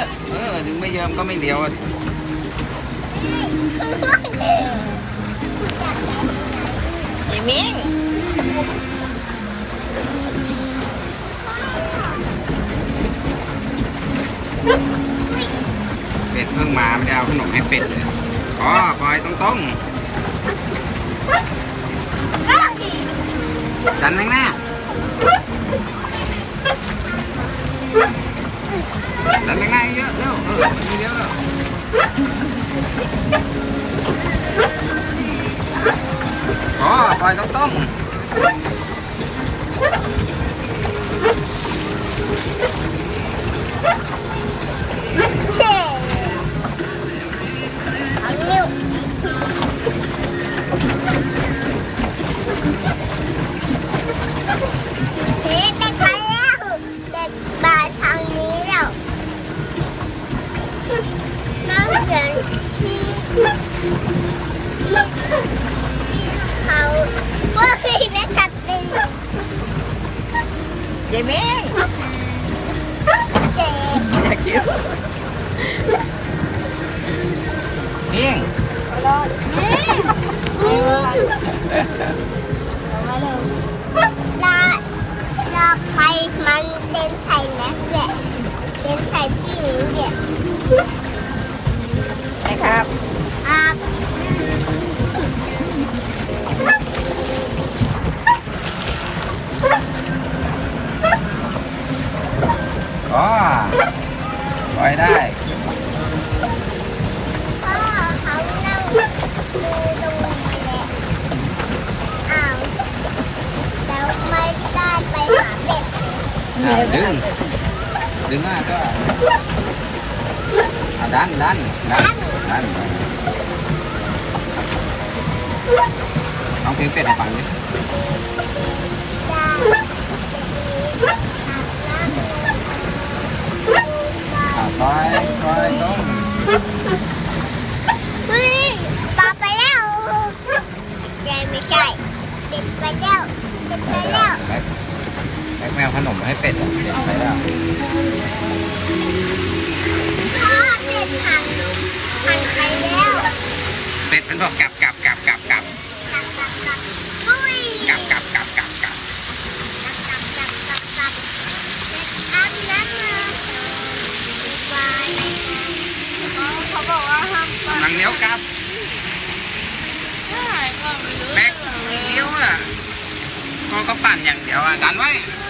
อะเออถึงไม่เยิ้มก็ไม่เลี้ยวอะยายมิงเป็ดเพิ่งมาไม่ได้เอาขนมให้เป็ดเลยอ๋อปล่อยตรงๆดันแม่งหน้าดันแม่งหน้าเยอะเร็วเออมันเลี้ยวแล้ว อ๋อปล่อยตรง ยายมิงเจ๊อย่าคิ้วเพียงลาลาไปมันเดินใส่แมสแหละเดินใส่พี่หมิงเนี่ยนะครับ อ๋อปล่อยได้พ่อเขานั่งดูตรงนี้แหละอ้าวแล้วไม่ได้ไปหาเป็ดอ่าดึง ดึงอะก็อะดันดันดันดันลองเพลงเป็ดให้ฟังดิ ไปไปล่องเฮ้ยปลาไปแล้วยายไม่ใช่เป็ดไปแล้วเป็ดไปแล้วแบกแบกแมวขนมให้เป็ดอะเป็ดไปแล้วพ่อเป็ดหันหันไปแล้ว เป็ดมันบอกกลับกลับกลับกลับกลับ กลับกลับกลับอุ้ย กลับกลับกลับกลับกลับ กลับกลับกลับกลับกลับอันนั้นนะวายเขาบอกว่าห้ามไป หลัง เลี้ยวกลับใช่ก็ไม่รู้แบกเลี้ยวอะพอก็ปั่นอย่างเดียวอะดันไว้เ